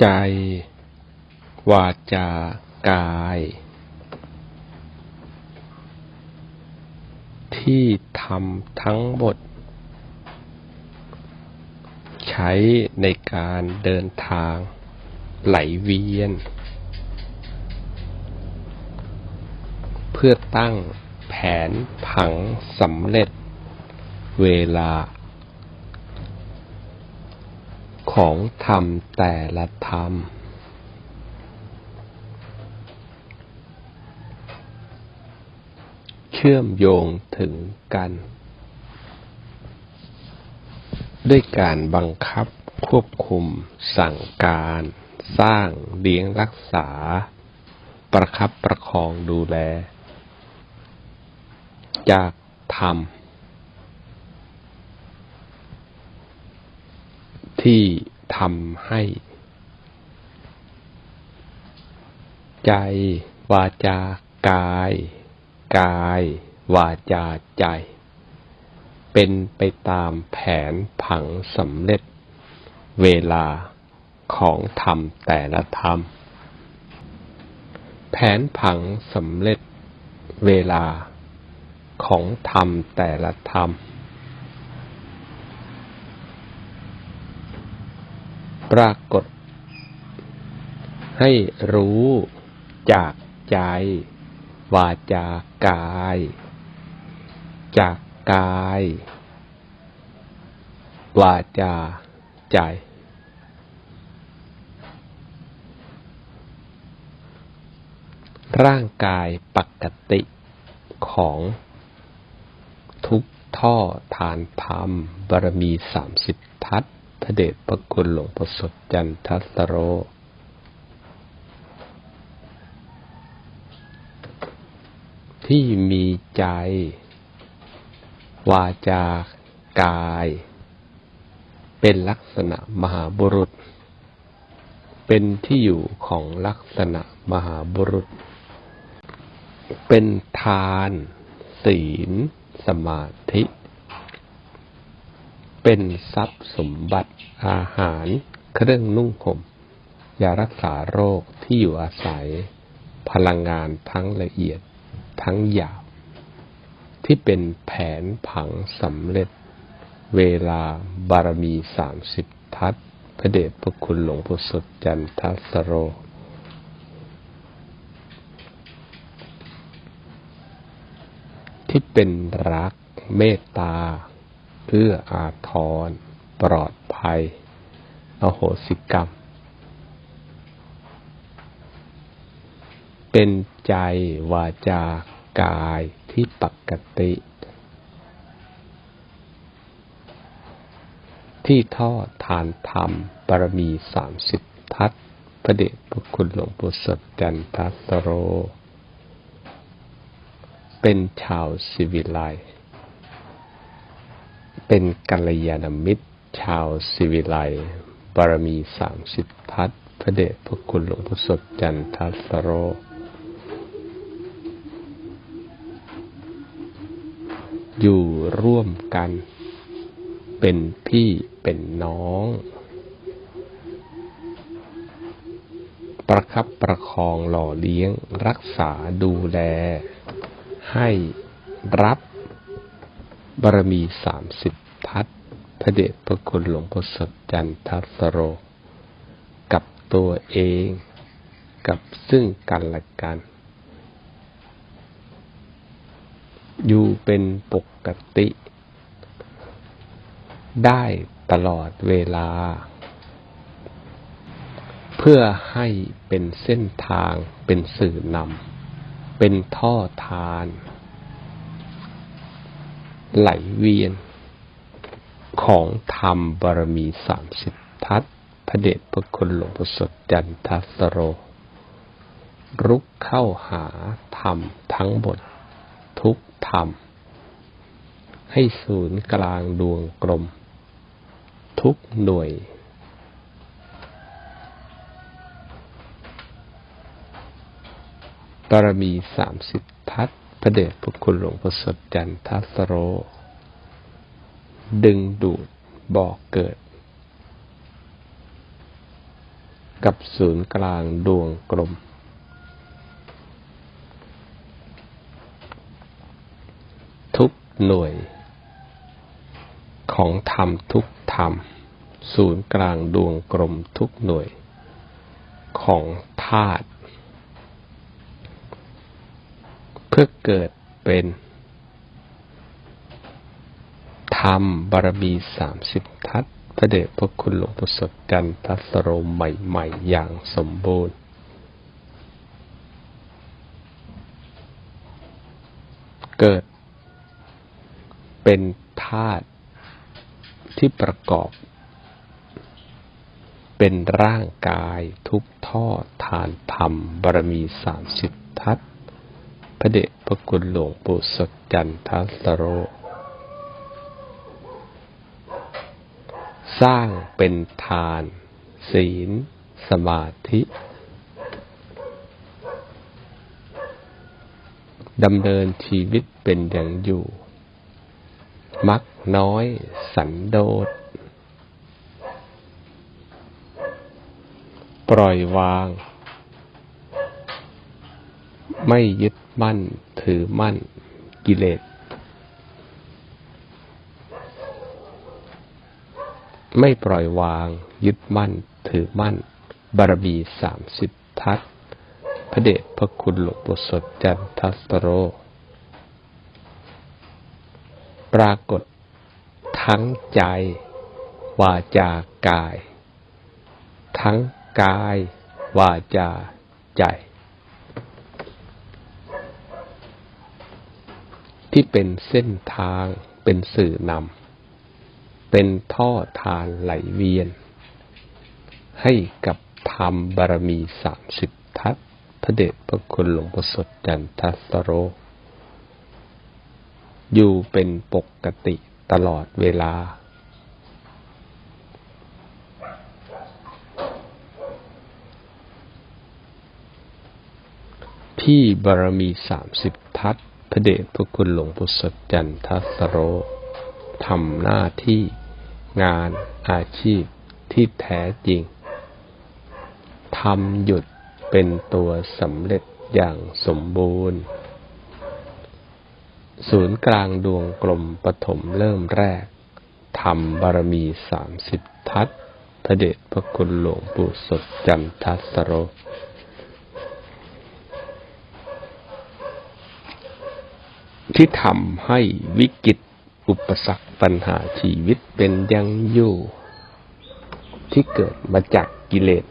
ใจ วาจา กาย ที่ทำทั้งหมด ใช้ในการเดินทางไหลเวียน เพื่อตั้งแผนผังสำเร็จเวลา ของธรรมแต่ละธรรม เชื่อมโยงถึงกัน ด้วยการบังคับควบคุมสั่งการ สร้างเลี้ยงรักษา ประคับประคองดูแล จากธรรม ที่ทำให้ ใจ วาจา กาย กาย วาจาใจ เป็นไปตามแผนผังสำเร็จ เวลาของธรรมแต่ละธรรม แผนผังสำเร็จ เวลาของธรรมแต่ละธรรม ปรากฏ ให้รู้จากใจ วาจากาย จากกาย วาจาใจ ร่างกายปกติของทุกท่อทานธรรมบารมีสามสิบทัศน์ พระเดชพระคุณหลวงประสดจันทัสโร ที่มีใจ วาจากาย เป็นลักษณะมหาบุรุษ เป็นที่อยู่ของลักษณะมหาบุรุษ เป็นทาน ศีล สมาธิ เป็นทรัพย์สมบัติอาหาร เครื่องนุ่งห่มยารักษาโรคที่อยู่อาศัย พลังงานทั้งละเอียดทั้งหยาบ ที่เป็นแผนผังสำเร็จ เวลาบารมีสามสิบทัศพระเดชพระคุณหลวงปู่สดจันทสโร ที่เป็นรักเมตตา เพื่ออาทร ปลอดภัย อโหสิกรรม เป็นใจวาจากายที่ปกติ ที่ทอดทานธรรมบารมีสามสิบทัศพระเดชพระคุณหลวงปู่สดจันทสโร เป็นชาวสิวิไล เป็นกัลยาณมิตร ชาวสิวิไลบารมีสามสิบทัศพระเดชพระคุณหลวงปู่สดจันทัสโร อยู่ร่วมกัน เป็นพี่เป็นน้อง ประคับประคองหล่อเลี้ยงรักษาดูแล ให้รับ บารมีสามสิบทัศพระเดชพระคุณหลวงพ่อสดจันทสโร กับตัวเอง กับซึ่งกันและกัน อยู่เป็นปกติ ได้ตลอดเวลา เพื่อให้เป็นเส้นทางเป็นสื่อนำเป็นท่อทาน ไหลเวียน ของธรรมบารมีสามสิบทัศพระเดชพระคุณหลวงพ่อสดจันทสโร รุกเข้าหาธรรมทั้งหมด ทุกธรรม ให้ศูนย์กลางดวงกลม ทุกหน่วยบารมีสามสิบทัศ ระเดชพระคุณหลวงพ่อสดจันทัสโร ดึงดูดบอกเกิด กับศูนย์กลางดวงกลม ทุกหน่วย ของธรรมทุกธรรม ศูนย์กลางดวงกลมทุกหน่วย ของธาตุเพื่อเกิดเป็น ธรรมบารมีสามสิบทัศพระเดชพระคุณหลวงปู่สดจันทัสโรใหม่ ๆ อย่างสมบูรณ์ เกิด เป็นธาตุที่ประกอบ เป็นร่างกายทุกท่อทานธรรมบารมีสามสิบทัศน์ ระเดชพระคุณหลวงปู่สดจันทัสโร สร้างเป็นทาน ศีล สมาธิดำเนินชีวิตเป็นอย่างอยู่ มักน้อย สันโดษ ปล่อยวาง ไม่ยึดมั่นถือมั่นกิเลส ไม่ปล่อยวาง ยึดมั่น ถือมั่น บารมีสามสิบทัศพระเดชพระคุณหลวงปู่สดจันทัสโร ปรากฏทั้งใจ วาจากาย ทั้งกาย วาจาใจ ที่เป็นเส้นทางเป็นสื่อนำเป็นท่อทานไหลเวียน ให้กับธรรมบารมีสามสิบทัศพระเดชพระคุณหลวงปู่สดจันทัสโร อยู่เป็นปกติตลอดเวลาที่บารมีสามสิบทัศ ระเดชพระคุณหลวงปู่สดจันทัสโรทำหน้าที่งานอาชีพที่แท้จริงทำหยุดเป็นตัวสำเร็จอย่างสมบูรณ์ ศูนย์กลางดวงกลมปฐมเริ่มแรกทำบารมีสามสิบทัศพระเดชพระคุณหลวงปู่สดจันทัสโร ที่ทำให้วิกฤตอุปสรรคปัญหาชีวิตเป็นยังอยู่ ที่เกิดมาจากกิเลส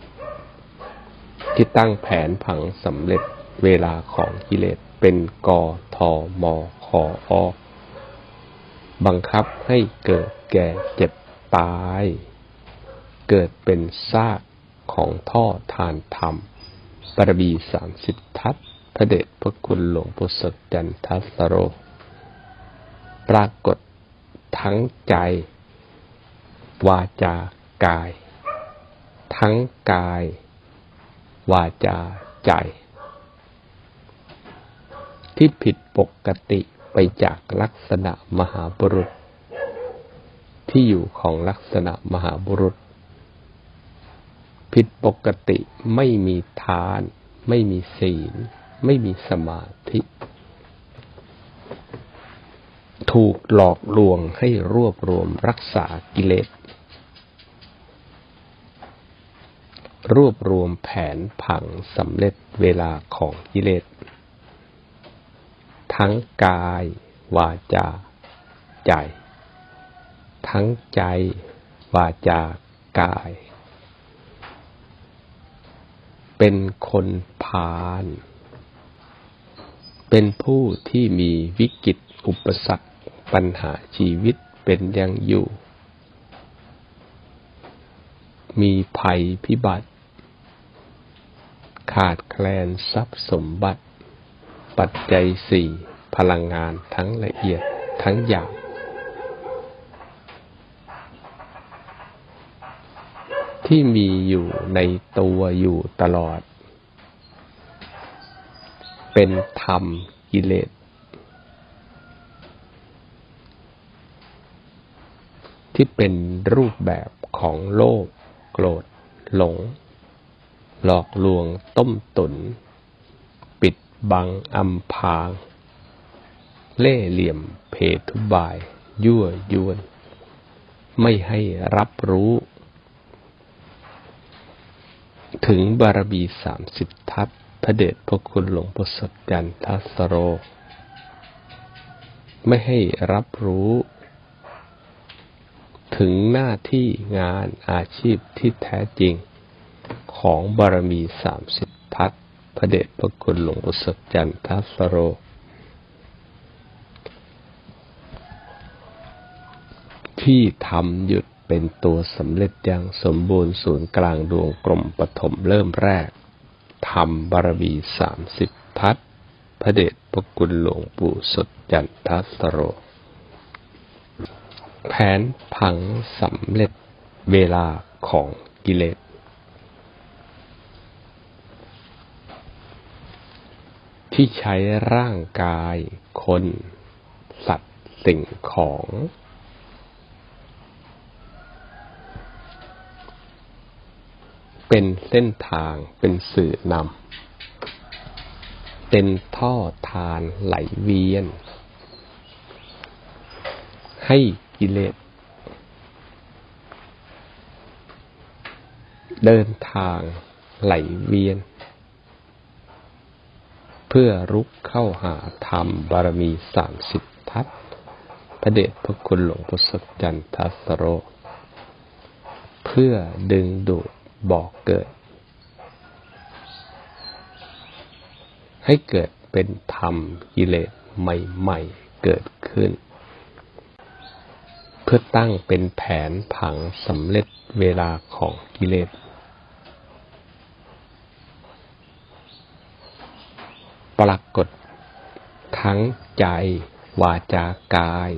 ที่ตั้งแผนผังสำเร็จเวลาของกิเลสเป็นกอทอมอคออบังคับให้เกิดแก่เจ็บตาย เกิดเป็นซากของท่อทานธรรม ปรบีสามสิบทัศ พระเดชพระคุณหลวงปู่สดจันทัสโร ปรากฏทั้งใจ วาจากาย ทั้งกาย วาจาใจ ที่ผิดปกติไปจากลักษณะมหาบุรุษ ที่อยู่ของลักษณะมหาบุรุษ ผิดปกติไม่มีทาน ไม่มีศีล ไม่มีสมาธิ ถูกหลอกลวงให้รวบรวมรักษากิเลส รวบรวมแผนผังสำเร็จเวลาของกิเลส ทั้งกาย วาจา ใจ ทั้งใจ วาจา กาย เป็นคนพาล เป็นผู้ที่มีวิกฤตอุปสรรคปัญหาชีวิตเป็นอย่างอยู่ มีภัยพิบัติ ขาดแคลนทรัพย์สมบัติ ปัจจัยสี่พลังงานทั้งละเอียดทั้งหยาบที่มีอยู่ในตัวอยู่ตลอด เป็นธรรมกิเลส ที่เป็นรูปแบบของโลภโกรธ หลง หลอกลวงต้มตุน ปิดบังอำพราง เล่เหลี่ยมเพทุบาย ยั่วยวน ไม่ให้รับรู้ ถึงบารมีสามสิบทัศน์ พระเดชพระคุณหลวงพ่อสดจันทัสโร ไม่ให้รับรู้ ถึงหน้าที่งานอาชีพที่แท้จริง ของบารมีสามสิบทัศพระเดชพระคุณหลวงพ่อสดจันทัสโร ที่ทำหยุดเป็นตัวสำเร็จอย่างสมบูรณ์ศูนย์กลางดวงกลมปฐมเริ่มแรก ทำบารมีสามสิบทัศพระเดชพระคุณหลวงปู่สดจันทัสโร แผนผังสำเร็จเวลาของกิเลส ที่ใช้ร่างกายคน สัตว์สิ่งของ เป็นเส้นทางเป็นสื่อนำเป็นท่อทานไหลเวียน ให้กิเลสเดินทางไหลเวียน เพื่อรุกเข้าหาธรรมบารมีสามสิบทัศพระเดชพระคุณหลวงพ่อสดจันทัสโร เพื่อดึงดูด บอกเกิด ให้เกิดเป็นธรรมกิเลสใหม่ ๆ เกิดขึ้น เพื่อตั้งเป็นแผนผังสำเร็จเวลาของกิเลสปรากฏ ทั้งใจ วาจากาย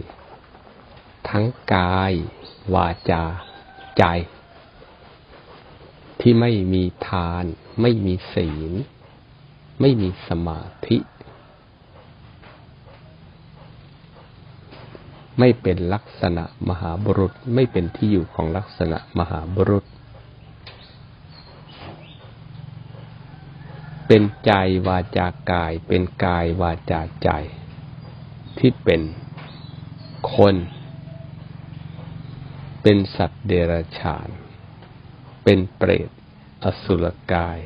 ทั้งกาย วาจา ใจ ที่ไม่มีทาน ไม่มีศีล ไม่มีสมาธิ ไม่เป็นลักษณะมหาบุรุษ ไม่เป็นที่อยู่ของลักษณะมหาบุรุษ เป็นใจวาจากาย เป็นกายวาจาใจ ที่เป็นคน เป็นสัตว์เดรัจฉาน เป็นเปรต อสุรกาย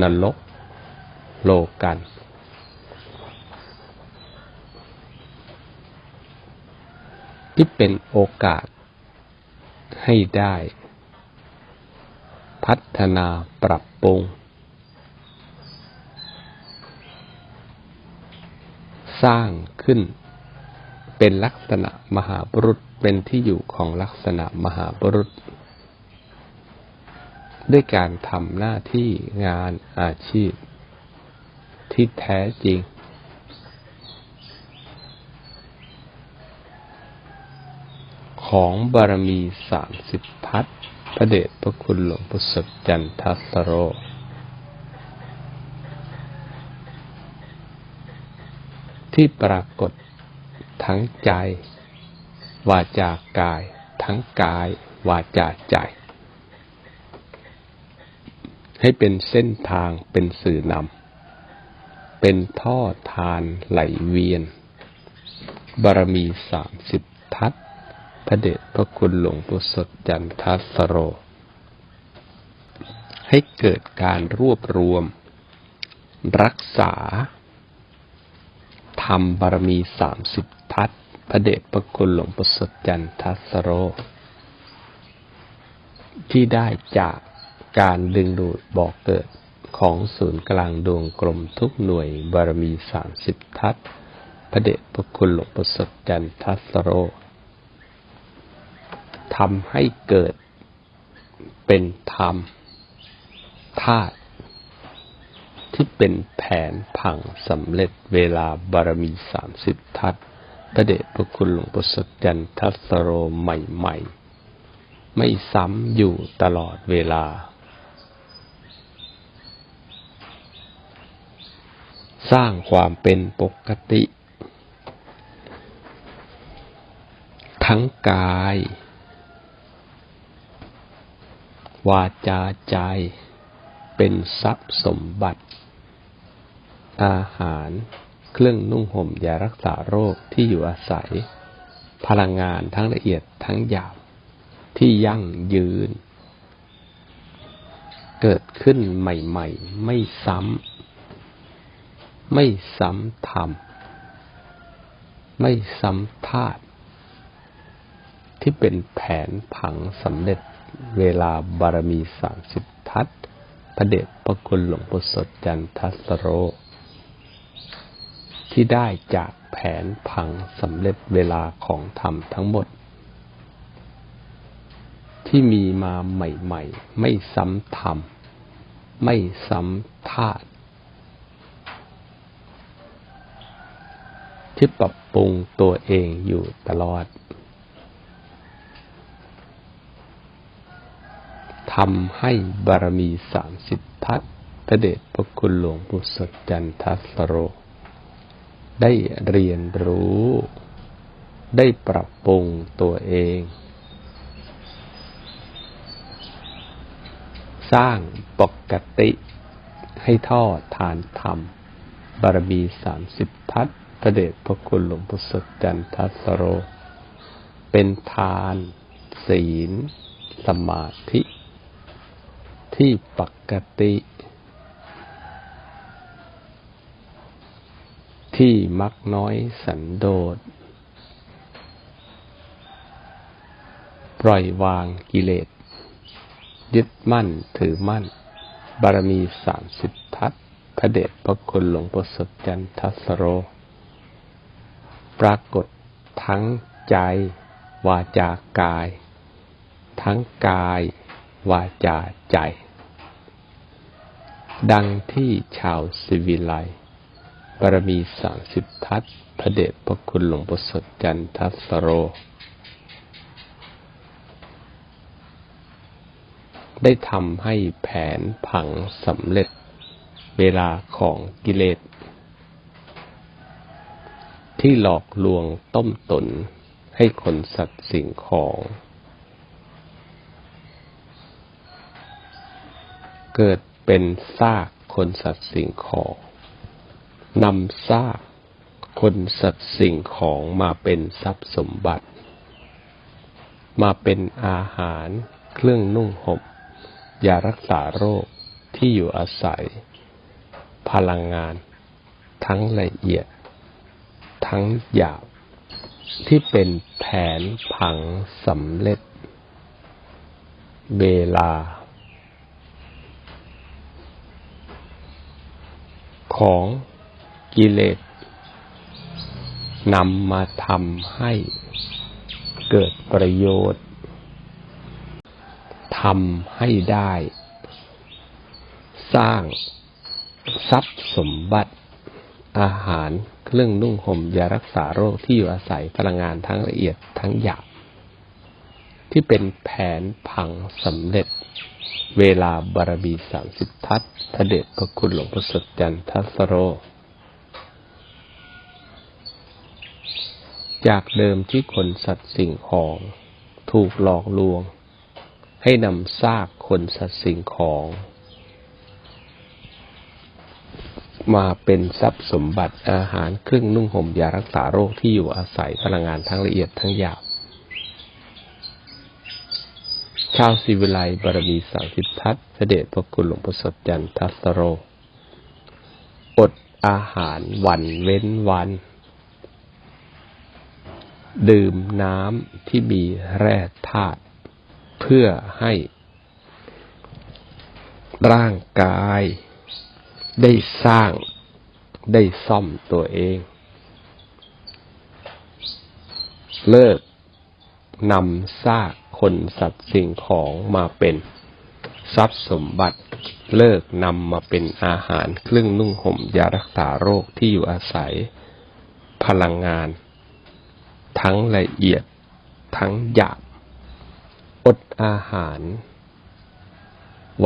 นรก โลกัน ที่เป็นโอกาสให้ได้ พัฒนาปรับปรุง สร้างขึ้น เป็นลักษณะมหาบุรุษเป็นที่อยู่ของลักษณะมหาบุรุษ ด้วยการทำหน้าที่งานอาชีพ ที่แท้จริง ของบารมีสามสิบทัศน์พระเดชพระคุณหลวงปู่สจันทัสโร ที่ปรากฏทั้งใจ วาจากาย ทั้งกาย วาจาใจ ให้เป็นเส้นทางเป็นสื่อนำเป็นท่อทานไหลเวียน บารมีสามสิบทัศพระเดชพระคุณหลวงปู่สดจันทัสโร ให้เกิดการรวบรวม รักษาทำบารมีสามสิบทัศพระเดชพระคุณหลวงปู่สดจันทัสโร ที่ได้จาก การดึงดูดบอกเกิดของศูนย์กลางดวงกลมทุกหน่วยบารมีสามสิบทัศพระเดชพระคุณหลวงปู่สดจันทัสโรทำให้เกิดเป็นธรรมธาตุที่เป็นแผนผังสำเร็จเวลาบารมีสามสิบทัศพระเดชพระคุณหลวงปู่สดจันทัสโรใหม่ ๆ ไม่ซ้ำอยู่ตลอดเวลา สร้างความเป็นปกติ ทั้งกาย วาจาใจเป็นทรัพย์สมบัติ อาหาร เครื่องนุ่งห่มยารักษาโรคที่อยู่อาศัย พลังงานทั้งละเอียดทั้งหยาบที่ยั่งยืน เกิดขึ้นใหม่ ๆ ไม่ซ้ำ ไม่ซ้ำทำไม่ซ้ำธาตุที่เป็นแผนผังสำเร็จเวลาบารมีสามสิบทัศพระเดชพระคุณหลวงปู่สดจันทัสโร ที่ได้จากแผนผังสำเร็จเวลาของธรรมทั้งหมด ที่มีมาใหม่ ๆ ไม่ซ้ำธรรม ไม่ซ้ำธาตุ ที่ปรับปรุงตัวเองอยู่ตลอดทำให้บารมีสามสิบทัศพระเดชพระคุณหลวงปู่สดจันทัสโร ได้เรียนรู้ ได้ปรับปรุงตัวเอง สร้างปกติให้ท่อทานธรรม บารมีสามสิบทัศ ระเดชพระคุณหลวงปู่สดจันทัสโร เป็นทาน ศีล สมาธิ ที่ปกติ ที่มักน้อยสันโดษ ปล่อยวางกิเลส ยึดมั่นถือมั่น บารมีสามสิบทัศพระเดชพระคุณหลวงปู่สดจันทัสโร ปรากฏทั้งใจ วาจากาย ทั้งกาย วาจาใจ ดังที่ชาวสิวิไลบารมีสามสิบทัศพระเดชพระคุณหลวงปู่สดจันทัสโร ได้ทำให้แผนผังสำเร็จเวลาของกิเลส ที่หลอกลวงต้มตนให้คนสัตว์สิ่งของ เกิดเป็นซากคนสัตว์สิ่งของนำซากคนสัตว์สิ่งของมาเป็นทรัพย์สมบัติ มาเป็นอาหารเครื่องนุ่งห่มยารักษาโรคที่อยู่อาศัย พลังงาน ทั้งละเอียด ทั้งหยาบ ที่เป็นแผนผังสำเร็จ เวลา ของกิเลสนำมาทำให้เกิดประโยชน์ทำให้ได้ สร้างทรัพย์สมบัติ อาหาร เครื่องนุ่งห่มยารักษาโรคที่อยู่อาศัยพลังงานทั้งละเอียดทั้งหยาบที่เป็นแผนผังสำเร็จ เวลาบารมีสามสิบทัศพระเดชพระคุณหลวงพ่อสดจันทัสโร จากเดิมที่คนสัตว์สิ่งของถูกหลอกลวง ให้นำซากคนสัตว์สิ่งของ มาเป็นทรัพย์สมบัติอาหารเครื่องนุ่งห่มยารักษาโรคที่อยู่อาศัยพลังงานทั้งละเอียดทั้งหยาบชาวศิวิไลบารมีสาสิบทัศเสด็จพระคุณหลวงพ่อสดจันทัสโร อดอาหารวันเว้นวัน ดื่มน้ำที่มีแร่ธาตุเพื่อให้ร่างกาย ได้สร้างได้ซ่อมตัวเอง เลิกนำซากคนสัตว์สิ่งของมาเป็นทรัพย์สมบัติ เลิกนำมาเป็นอาหารเครื่องนุ่งห่มยารักษาโรคที่อยู่อาศัย พลังงาน ทั้งละเอียดทั้งหยาบอดอาหาร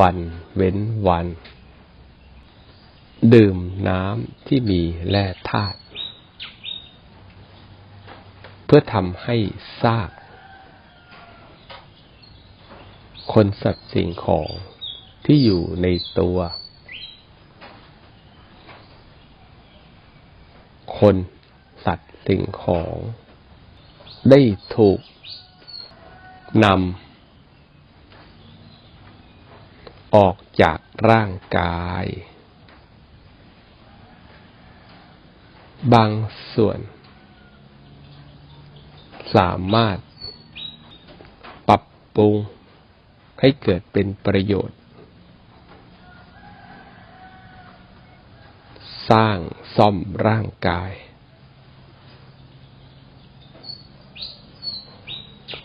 วันเว้นวัน ดื่มน้ำที่มีแร่ธาตุเพื่อทำให้ซากคนสัตว์สิ่งของที่อยู่ในตัว คนสัตว์สิ่งของ ได้ถูกนำออกจากร่างกาย บางส่วน สามารถ ปรับปรุง ให้เกิดเป็นประโยชน์ สร้างซ่อมร่างกาย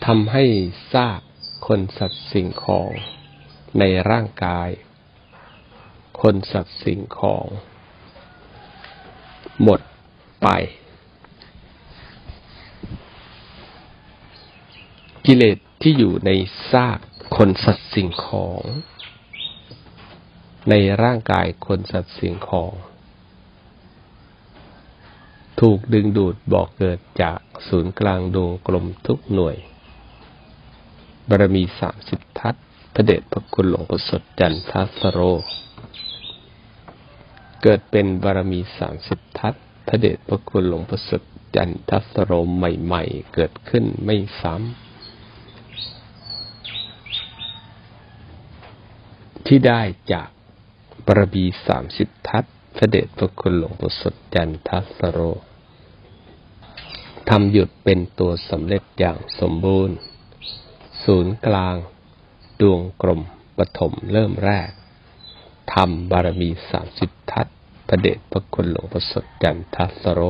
ทำให้ซากคนสัตว์สิ่งของในร่างกาย คนสัตว์สิ่งของ หมด ไป กิเลสที่อยู่ในซากคนสัตว์สิ่งของ ในร่างกายคนสัตว์สิ่งของ ถูกดึงดูดบอกเกิดจากศูนย์กลางดวงกลมทุกหน่วยบารมีสามสิบทัศพระเดชพระคุณหลวงปู่สดจันทัสโร เกิดเป็นบารมีสามสิบทัศ พระเดชพระคุณหลวงปู่สดจันทัสโรใหม่ ๆ เกิดขึ้นไม่ซ้ำที่ได้จากบารมีสามสิบทัศพระเดชพระคุณหลวงปู่สดจันทัสโรทำหยุดเป็นตัวสำเร็จอย่างสมบูรณ์ ศูนย์กลาง ดวงกลมปฐมเริ่มแรกทำบารมีสามสิบทัศ ระเดชพระคุณหลวงประสดจันทัสโร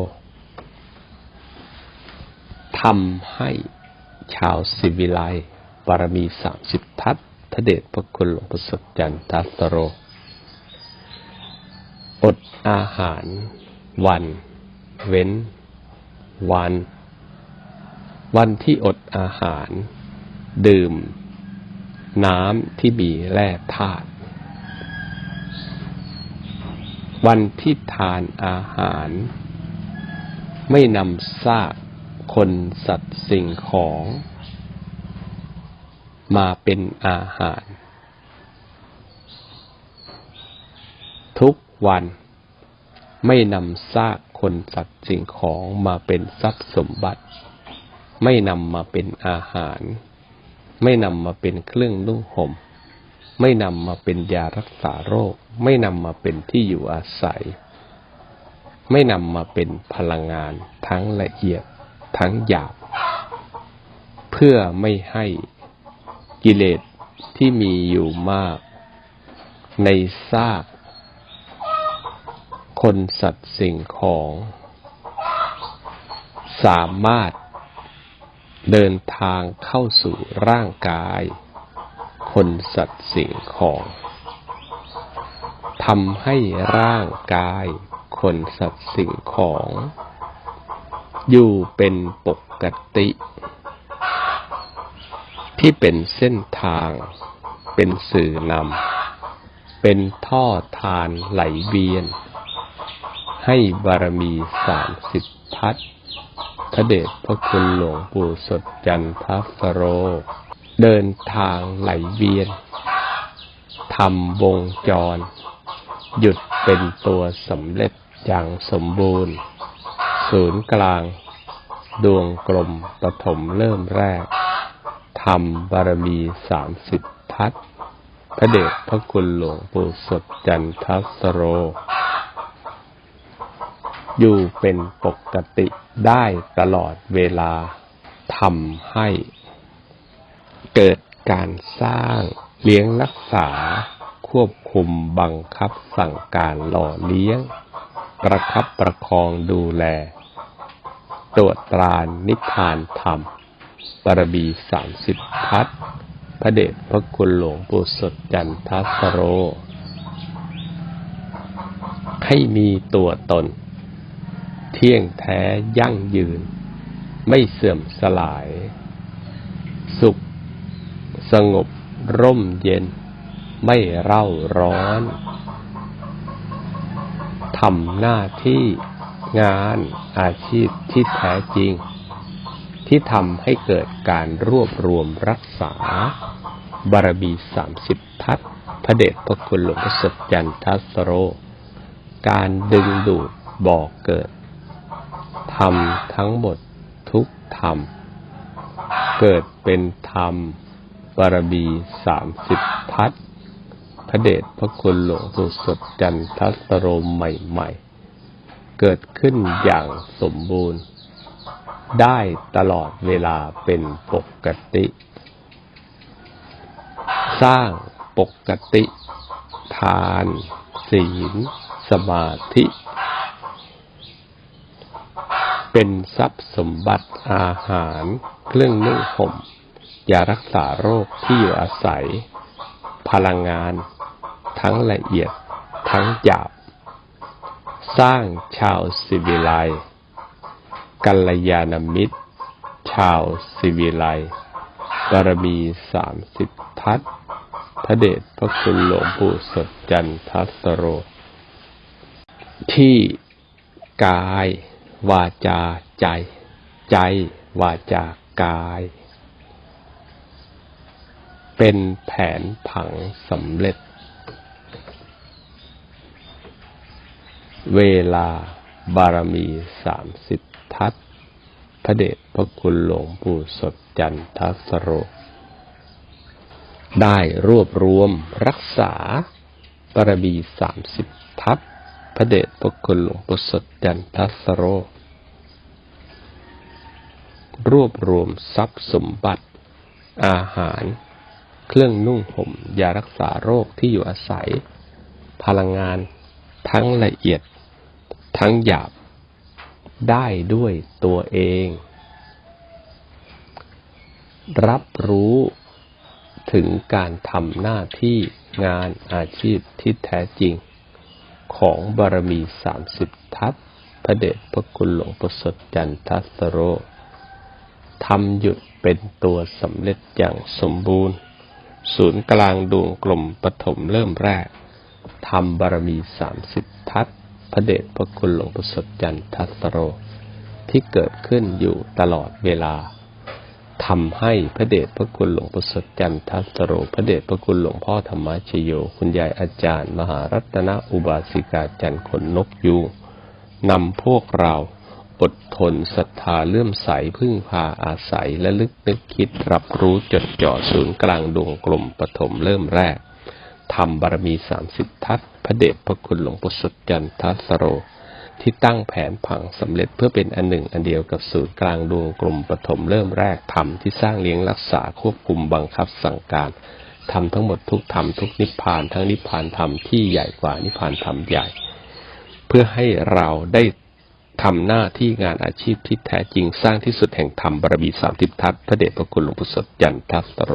ทำให้ชาวสิวิไลบารมีสามสิบทัศพระเดชพระคุณหลวงประสดจันทัสโร อดอาหาร วัน เว้น วัน วันที่อดอาหาร ดื่ม น้ำที่มีแร่ธาตุ วันที่ทานอาหาร ไม่นำซากคนสัตว์สิ่งของ มาเป็นอาหาร ทุกวันไม่นำซากคนสัตว์สิ่งของมาเป็นทรัพย์สมบัติ ไม่นำมาเป็นอาหาร ไม่นำมาเป็นเครื่องนุ่งห่ม ไม่นำมาเป็นยารักษาโรค ไม่นำมาเป็นที่อยู่อาศัย ไม่นำมาเป็นพลังงาน ทั้งละเอียดทั้งหยาบ เพื่อไม่ให้กิเลสที่มีอยู่มาก ในซากคนสัตว์สิ่งของ สามารถเดินทางเข้าสู่ร่างกาย คนสัตว์สิ่งของทำให้ร่างกายคนสัตว์สิ่งของ อยู่เป็นปกติ ที่เป็นเส้นทาง เป็นสื่อนำเป็นท่อทานไหลเวียน ให้บารมีสามสิบทัศน์พระเดชพระคุณหลวงปู่สดจันทัสโร เดินทางไหลเวียนทำวงจร หยุดเป็นตัวสำเร็จอย่างสมบูรณ์ ศูนย์กลาง ดวงกลมปฐมเริ่มแรกทำบารมีสามสิบทัศน์พระเดชพระคุณหลวงปู่สดจันทัสโร อยู่เป็นปกติได้ตลอดเวลาทำให้ เกิดการสร้าง เลี้ยงรักษา ควบคุมบังคับสั่งการหล่อเลี้ยง ประคับประคองดูแล ตรวจตรานิพพานธรรมบารมีสามสิบพัฒพระเดชพระคุณหลวงปู่สดจันทัสโร ให้มีตัวตน เที่ยงแท้ยั่งยืน ไม่เสื่อมสลาย สุข สงบร่มเย็น ไม่เร่าร้อนทำหน้าที่งานอาชีพที่แท้จริง ที่ทำให้เกิดการรวบรวมรักษา บารมีสามสิบทัศน์พระเดชพระคุณหลวงพ่อสดจันทัสโร การดึงดูดบ่อกเกิดธรรมทั้งหมดทุกธรรม เกิดเป็นธรรม บารมีสามสิบทัศพระเดชพระคุณหลวงปู่สดจันทัสโรมใหม่ๆ เกิดขึ้นอย่างสมบูรณ์ ได้ตลอดเวลาเป็นปกติ สร้างปกติ ทาน ศีล สมาธิ เป็นทรัพย์สมบัติอาหารเครื่องนุ่งห่ม ยารักษาโรคที่อยู่อาศัย พลังงาน ทั้งละเอียด ทั้งหยาบ สร้างชาวสิวิไลกัลยาณมิตร ชาวสิวิไลบารมีสามสิบทัศพระเดชพระคุณหลวงปู่สดจันทัสโร ที่กาย วาจาใจ ใจ วาจากาย เป็นแผนผังสำเร็จ เวลาบารมีสามสิบทัศน์พระเดชพระคุณหลวงปู่สดจันทัสโร ได้รวบรวมรักษาบารมีสามสิบทัศน์พระเดชพระคุณหลวงปู่สดจันทัสโร รวบรวมทรัพย์สมบัติอาหาร เครื่องนุ่งห่มยารักษาโรคที่อยู่อาศัย พลังงานทั้งละเอียด ทั้งหยาบ ได้ด้วยตัวเอง รับรู้ถึงการทำหน้าที่งานอาชีพที่แท้จริง ของบารมีสามสิบทัศพระเดชพระคุณหลวงประสดจันทัสโรทำหยุดเป็นตัวสำเร็จอย่างสมบูรณ์ ศูนย์กลางดวงกลมปฐมเริ่มแรกทำบารมีสามสิบทัศพระเดชพระคุณหลวงประสดจันทัสโร ที่เกิดขึ้นอยู่ตลอดเวลาทำให้พระเดชพระคุณหลวงประสดจันทัสโร พระเดชพระคุณหลวงพ่อธรรมชโย คุณยายอาจารย์ มหารัตนอุบาสิกาจันทร์ขนนกยูงนำพวกเรา อดทนศรัทธาเลื่อมใสพึ่งพาอาศัยและลึกนึกคิดรับรู้จดจ่อศูนย์กลางดวงกลมปฐมเริ่มแรกทำบารมีสามสิบทัศพระเดชพระคุณหลวงปู่สุดจันทัสโร ที่ตั้งแผนผังสำเร็จเพื่อเป็นอันหนึ่งอันเดียวกับศูนย์กลางดวงกลมปฐมเริ่มแรกทำที่สร้างเลี้ยงรักษาควบคุมบังคับสั่งการทำทั้งหมดทุกธรรมทุกนิพพานทั้งนิพพานธรรมที่ใหญ่กว่านิพพานธรรมใหญ่ เพื่อให้เราได้ ทำหน้าที่งานอาชีพที่แท้จริงสร้างที่สุดแห่งธรรมบารมีสามทิพทัศน์พระเดชพระคุณหลวงปู่สดจันทัสโร